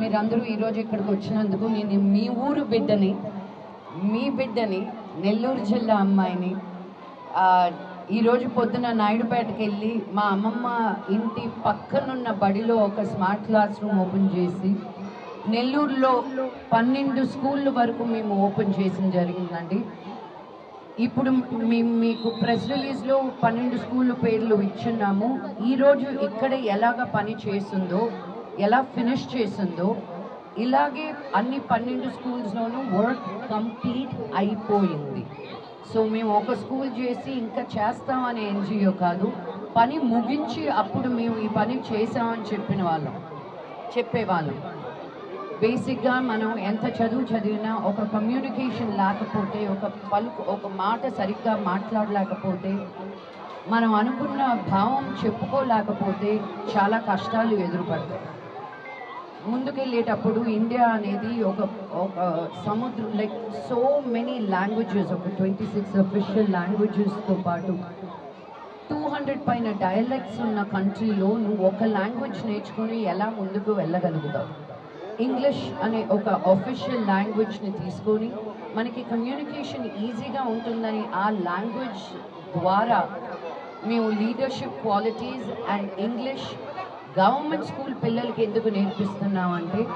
మీరందరూ ఈరోజు ఇక్కడికి వచ్చినందుకు నేను మీ ఊరు బిడ్డని మీ బిడ్డని నెల్లూరు జిల్లా అమ్మాయిని ఈరోజు పొద్దున నాయుడుపేటకి వెళ్ళి మా అమ్మమ్మ ఇంటి పక్కనున్న బడిలో ఒక స్మార్ట్ క్లాస్ రూమ్ ఓపెన్ చేసి నెల్లూరులో పన్నెండు స్కూళ్ళ వరకు మేము ఓపెన్ చేసిన జరిగిందండి. ఇప్పుడు మేము మీకు ప్రెస్ రిలీజ్లో పన్నెండు స్కూళ్ళ పేర్లు ఇచ్చున్నాము. ఈరోజు ఇక్కడ ఎలాగ పని చేస్తుందో ఎలా ఫినిష్ చేసిందో ఇలాగే అన్ని పన్నెండు స్కూల్స్లోనూ వర్క్ కంప్లీట్ అయిపోయింది. సో మేము ఒక స్కూల్ చేసి ఇంకా చేస్తామనే ఎన్జిఓ కాదు పని ముగించి అప్పుడు మేము ఈ పని చేసామని చెప్పిన వాళ్ళం చెప్పేవాళ్ళం. బేసిక్గా మనం ఎంత చదువు చదివినా ఒక కమ్యూనికేషన్ లేకపోతే ఒక పలుకు ఒక మాట సరిగ్గా మాట్లాడలేకపోతే మనం అనుకున్న భావం చెప్పుకోలేకపోతే చాలా కష్టాలు ఎదురుపడతాయి. ముందుకెళ్ళేటప్పుడు ఇండియా అనేది ఒక ఒక సముద్రం లైక్ సో మెనీ లాంగ్వేజెస్ ఒక ట్వంటీ సిక్స్ అఫిషియల్ లాంగ్వేజెస్తో పాటు. టూ హండ్రెడ్ పైన డయలెక్ట్స్ ఉన్న కంట్రీలో నువ్వు ఒక లాంగ్వేజ్ నేర్చుకుని ఎలా ముందుకు వెళ్ళగలుగుతావు? ఇంగ్లీష్ అనే ఒక అఫీషియల్ లాంగ్వేజ్ని తీసుకొని మనకి కమ్యూనికేషన్ ఈజీగా ఉంటుందని ఆ లాంగ్వేజ్ ద్వారా మేము leadership qualities and English government school పిల్లలకి ఎందుకు నేర్పిస్తున్నామంటే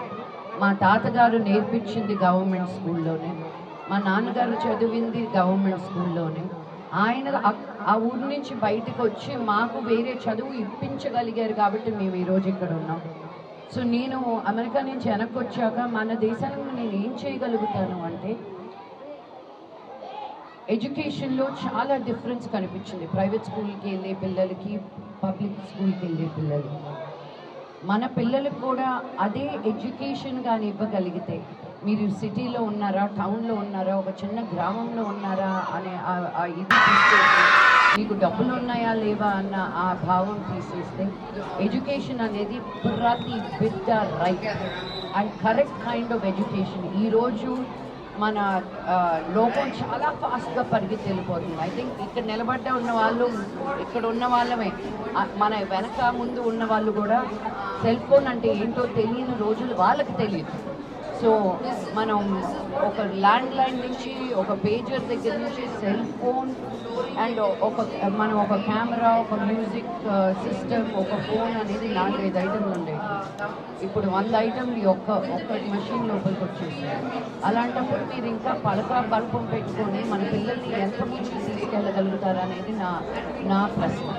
మా తాతగారు నేర్పించింది గవర్నమెంట్ స్కూల్లోనే మా నాన్నగారు చదివింది గవర్నమెంట్ స్కూల్లోనే. ఆయన ఆ- ఆ ఊరి నుంచి బయటకు వచ్చి మాకు వేరే చదువు ఇప్పించగలిగారు కాబట్టి మేము ఈరోజు ఇక్కడ ఉన్నాం. సో నేను అమెరికా నుంచి వెనక్కి వచ్చాక మన దేశానికి నేను ఏం చేయగలుగుతాను అంటే ఎడ్యుకేషన్లో చాలా డిఫరెన్స్ కనిపించింది. ప్రైవేట్ స్కూల్కి వెళ్ళే పిల్లలకి పబ్లిక్ స్కూల్కి వెళ్ళే పిల్లలు. మన పిల్లలకు కూడా అదే ఎడ్యుకేషన్ కానీ ఇవ్వగలిగితే మీరు సిటీలో ఉన్నారా టౌన్లో ఉన్నారా ఒక చిన్న గ్రామంలో ఉన్నారా అనే ఇది తీసేసి మీకు డబ్బులు ఉన్నాయా లేవా అన్న ఆ భావం తీసేస్తే ఎడ్యుకేషన్ అనేది ప్రతి బిడ్డ right and correct kind of education. ఈరోజు మన లోకం చాలా ఫాస్ట్గా పరిగెత్తి వెళ్ళిపోతుంది. ఐ థింక్ ఇక్కడ నిలబడ్డ ఉన్న వాళ్ళు ఇక్కడ ఉన్న వాళ్ళమే. మన వెనక ముందు ఉన్న వాళ్ళు కూడా సెల్ ఫోన్ అంటే ఏంటో తెలియని రోజులు వాళ్ళకి తెలియదు. సో మనం ఒక ల్యాండ్ లైన్ నుంచి ఒక పేజర్ దగ్గర నుంచి సెల్ ఫోన్ అండ్ ఒక మనం ఒక కెమెరా ఒక మ్యూజిక్ సిస్టమ్ uh, ఒక ఫోన్ అనేది నాలుగైదు ఐటమ్లు ఉండేవి ఇప్పుడు వంద ఐటమ్లు ఒక్క ఒక్క మెషిన్ లోపలికి వచ్చేసాయి. అలాంటప్పుడు మీరు ఇంకా పలక బల్పం పెట్టుకొని మన పిల్లల్ని ఎంత ముందు తీసుకెళ్ళగలుగుతారు అనేది నా నా ప్రశ్న.